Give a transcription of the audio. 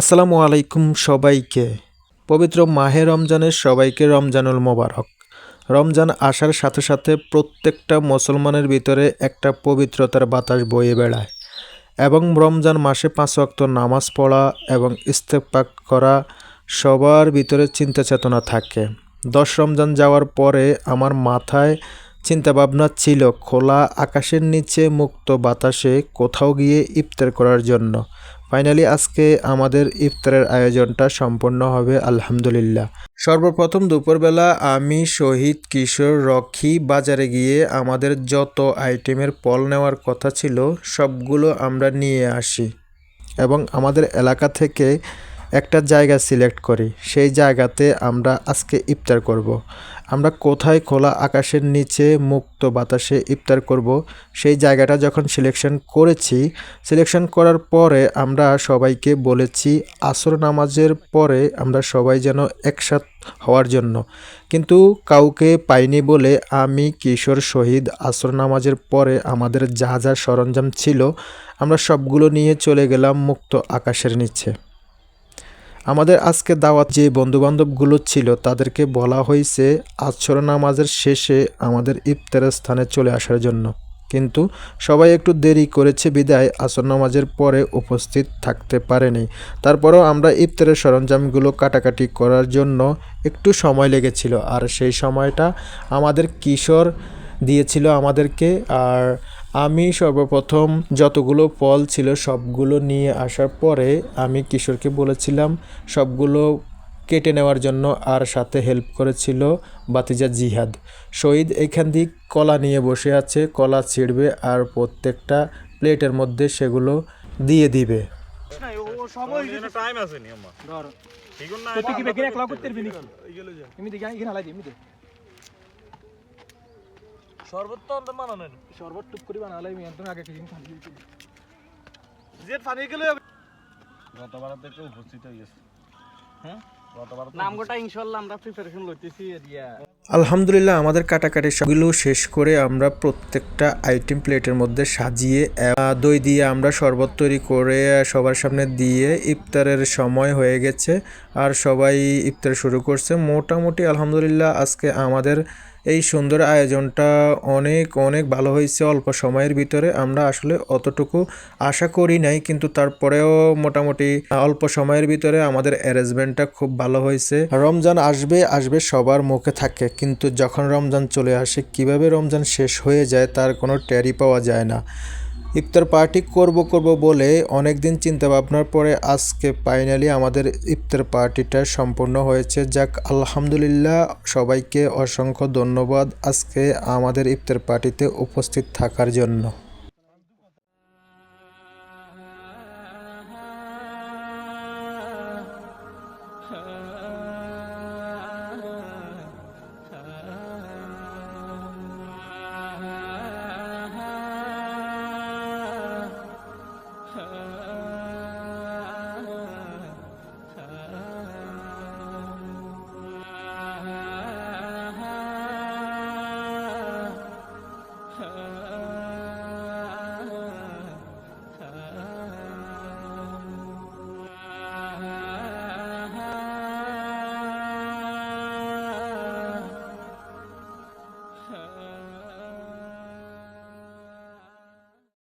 আসসালামু আলাইকুম সবাইকে। পবিত্র মাহে রমজানের সবাইকে রমজানুল মোবারক। রমজান আসার সাথে সাথে প্রত্যেকটা মুসলমানের ভিতরে একটা পবিত্রতার বাতাস বয়ে বেড়ায় এবং রমজান মাসে পাঁচ ওয়াক্ত নামাজ পড়া এবং ইস্তেফাক করা সবার ভিতরে চিন্তা চেতনা থাকে। দশ রমজান যাওয়ার পরে আমার মাথায় চিন্তাভাবনা ছিল খোলা আকাশের নিচে মুক্ত বাতাসে কোথাও গিয়ে ইফতার করার জন্য। ফাইনালি আজকে আমাদের ইফতারের আয়োজনটা সম্পন্ন হবে, আলহামদুলিল্লাহ। সর্বপ্রথম দুপুরবেলা আমি শহীদ কিশোর রক্ষী বাজারে গিয়ে আমাদের যত আইটেমের পল নেওয়ার কথা ছিল, সবগুলো আমরা নিয়ে আসি। এবং আমাদের এলাকা থেকে একটা জায়গা সিলেক্ট করি, সেই জায়গাতে আমরা আজকে ইফতার করব। আমরা কোথায় খোলা আকাশের নিচে মুক্ত বাতাসে ইফতার করব, সেই জায়গাটা যখন সিলেকশন করেছি, সিলেকশন করার পরে আমরা সবাইকে বলেছি আসর নামাজের পরে আমরা সবাই যেন একসাথ হওয়ার জন্য কিন্তু কাউকে পাইনি বলে আমি কিশোর শহীদ আসর নামাজের পরে আমাদের যা যা সরঞ্জাম ছিল, আমরা সবগুলো নিয়ে চলে গেলাম মুক্ত আকাশের নিচে আমাদের আজকে দাওয়াত যে বন্ধুবান্ধবগুলো ছিল তাদেরকে বলা হয়েছে আছর নামাজের শেষে আমাদের ইফতারের স্থানে চলে আসার জন্য। কিন্তু সবাই একটু দেরি করেছে বিদায়, আসর নামাজের পরে উপস্থিত থাকতে পারেনি। তারপরেও আমরা ইফতারের সরঞ্জামগুলো কাটাকাটি করার জন্য একটু সময় লেগেছিল। আর সেই সময়টা আমাদের কিশোর দিয়েছিল আমাদেরকে। আর আমি সর্বপ্রথম যতগুলো ফল ছিল সবগুলো নিয়ে আসার পরে আমি কিশোরকে বলেছিলাম সবগুলো কেটে নেওয়ার জন্য আর সাথে হেল্প করেছিল বাতিজা জিহাদ। শহীদ এখান দিয়ে কলা নিয়ে বসে আছে কলা ছিঁড়বে আর প্রত্যেকটা প্লেটের মধ্যে সেগুলো দিয়ে দিবে। না, ও ও টাইম শরবত তো আমরা মানা শরবত টুক করি বানালাই আমি একদম আগে কিছু খালি যে পানি গেলে গতবার থেকে উপস্থিত হয়ে গেছে। হ্যাঁ? গতবার নামগোটা ইনশাল্লাহ আমরা প্রিপারেশন লইতেছি এরিয়া। আলহামদুলিল্লাহ আমাদের কাটাকাটি সবগুলো শেষ করে আমরা প্রত্যেকটা আইটেম প্লেটের মধ্যে সাজিয়ে দই দিয়ে আমরা শরবত তৈরি করে সবার সামনে দিয়ে ইফতারের সময় হয়ে গেছে। আর সবাই ইফতার শুরু করছে। মোটামুটি আলহামদুলিল্লাহ আজকে আমাদের এই সুন্দর আয়োজনটা অনেক অনেক ভালো হয়েছে অল্প সময়ের ভিতরে। আমরা আসলে অতটুকু আশা করি নাই, কিন্তু তারপরেও মোটামুটি অল্প সময়ের ভিতরে আমাদের অ্যারেঞ্জমেন্টটা খুব ভালো হয়েছে। রমজান আসবে আসবে সবার মুখে থাকে, কিন্তু যখন রমজান চলে আসে, কীভাবে রমজান শেষ হয়ে যায় তার কোনো ট্যারি পাওয়া যায় না। ইফতার পার্টি করব করব বলে অনেক দিন চিন্তা ভাবনার পরে আজকে ফাইনালি আমাদের ইফতার পার্টিটা সম্পূর্ণ হয়েছে যাক আলহামদুলিল্লাহ সবাইকে অসংখ্য ধন্যবাদ আজকে আমাদের ইফতার পার্টিতে উপস্থিত থাকার জন্য